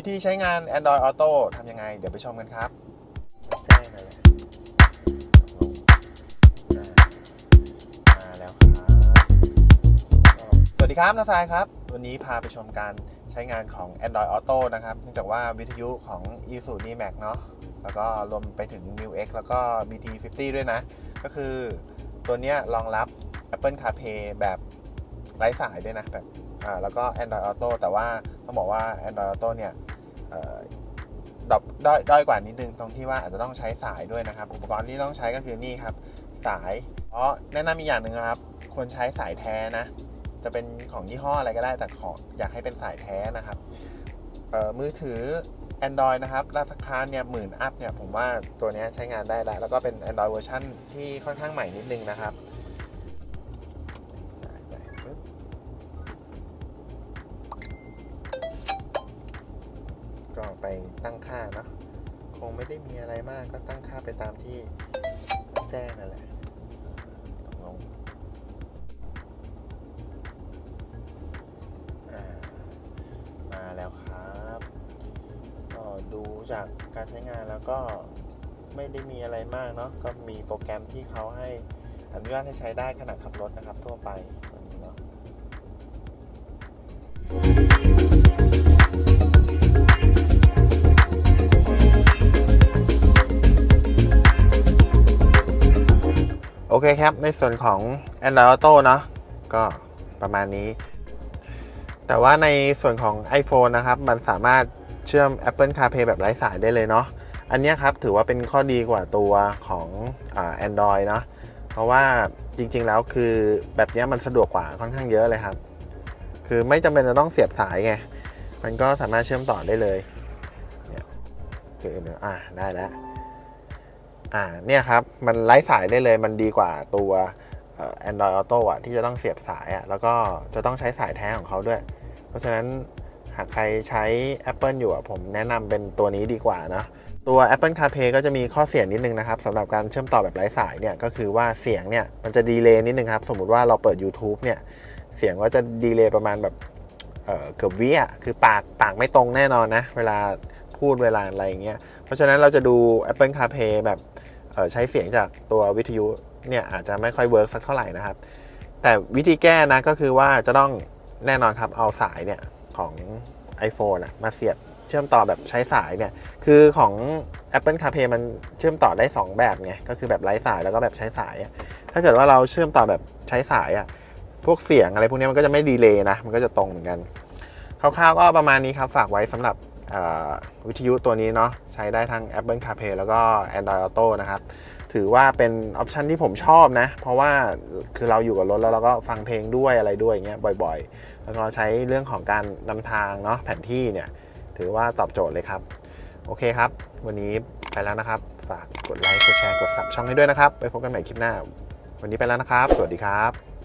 วิธีใช้งาน Android Auto ทำยังไง เดี๋ยวไปชมกันครับแจ้งเลยมาแล้วครับสวัสดีครับนาซายครับ วันนี้พาไปชมการใช้งานของ Android Auto นะครับ เนื่องจากว่าวิทยุของ e s u d Max เนาะแล้วก็รวมไปถึง m u X แล้วก็ BT50 ด้วยนะ ก็คือตัวเนี้ยรองรับ Apple CarPlay แบบ ไร้สายด้วยนะแบบอ่าแล้วก็ Android Auto แต่ว่าต้องบอกว่า Android Auto เนี่ยดรอปด้อยด้อยกว่านิดนึงตรงที่ว่าอาจจะต้องใช้สายด้วยนะครับ อุปกรณ์ที่ต้องใช้ก็คือนี่ครับ สายเพราะแนะนำอีกอย่างหนึ่งครับ ควรใช้สายแท้นะ จะเป็นของยี่ห้ออะไรก็ได้แต่ขออยากให้เป็นสายแท้นะครับมือถือ Android นะครับ ราคาเนี่ยหมื่นอัพเนี่ยผมว่าตัวนี้ใช้งานได้แล้ว แล้วก็เป็น Android เวอร์ชันที่ค่อนข้างใหม่นิดนึงนะครับ ไปตั้งค่าเนาะคงไม่ได้มีอะไรมากก็ตั้งค่าไปตามที่แจ้งนั่นแหละลงอ่ามาแล้วครับก็ดูจากการใช้งานแล้วก็ไม่ได้มีอะไรมากเนาะก็มีโปรแกรมที่เขาให้อนุญาตให้ใช้ได้ขณะขับรถนะครับทั่วไปตัวนี้เนาะ อเคครับ ในส่วนของ Android Auto เนาะก็ประมาณนี้ แต่ว่าในส่วนของ iPhone นะครับ มันสามารถเชื่อม Apple CarPlay แบบไร้สายได้เลยเนาะอันนี้ครับถือว่าเป็นข้อดีกว่าตัวของอ Android เนาะเพราะว่าจริงๆแล้วคือแบบนี้มันสะดวกกว่าค่อนข้างเยอะเลยครับ คือไม่จำเป็นจะต้องเสียบสายไง มันก็สามารถเชื่อมต่อได้เลยเนี่ยคือเดี๋ยอ่าได้แล้ว อ่าเนี่ยครับ มันไร้สายได้เลยมันดีกว่าตัวเอ่อ Android Auto อะที่จะต้องเสียบสายอะแล้วก็จะต้องใช้สายแท้ของเขาด้วย เพราะฉะนั้นหากใครใช้ Apple อยู่อะผมแนะนำเป็นตัวนี้ดีกว่านะตัว Apple CarPlay ก็จะมีข้อเสียนิดนึงนะครับสำหรับการเชื่อมต่อแบบไร้สายเนี่ยก็คือว่าเสียงเนี่ยมันจะดีเลย์นิดนึงครับ สมมุติว่าเราเปิด YouTube เนี่ยเสียงก็จะดีเลย์ประมาณแบบเกือบวิอะคือปากปากไม่ตรงแน่นอนนะ เวลาพูดเวลาอะไรอย่างเงี้ยเพราะฉะนั้นเราจะดู Apple CarPlay แบบ ใช้เสียงจากตัววิทยุเนี่ยอาจจะไม่ค่อยเวิร์กสักเท่าไหร่นะครับ แต่วิธีแก้นะก็คือว่าจะต้องแน่นอนครับเอาสายเนี่ยของ iPhone อะมาเสียบเชื่อมต่อแบบใช้สายเนี่ย คือของ Apple CarPlay มันเชื่อมต่อได้ 2 แบบไง ก็คือแบบไร้สายแล้วก็แบบใช้สาย ถ้าเกิดว่าเราเชื่อมต่อแบบใช้สายอะพวกเสียงอะไรพวกนี้มันก็จะไม่ดีเลย์นะ มันก็จะตรงเหมือนกัน คร่าวๆก็ประมาณนี้ครับ ฝากไว้สำหรับ วิทยุตัวนี้เนาะใช้ได้ทั้ง Apple CarPlay แล้วก็ Android Auto นะครับ ถือว่าเป็นออปชันที่ผมชอบนะ เพราะว่าคือเราอยู่กับรถแล้วเราก็ฟังเพลงด้วยอะไรด้วยอย่างเงี้ยบ่อยๆ แล้วก็ใช้เรื่องของการนำทางเนาะแผนที่เนี่ย ถือว่าตอบโจทย์เลยครับ โอเคครับ วันนี้ไปแล้วนะครับ ฝากกดไลค์กดแชร์กดซับช่องให้ด้วยนะครับ ไปพบกันใหม่คลิปหน้า วันนี้ไปแล้วนะครับ สวัสดีครับ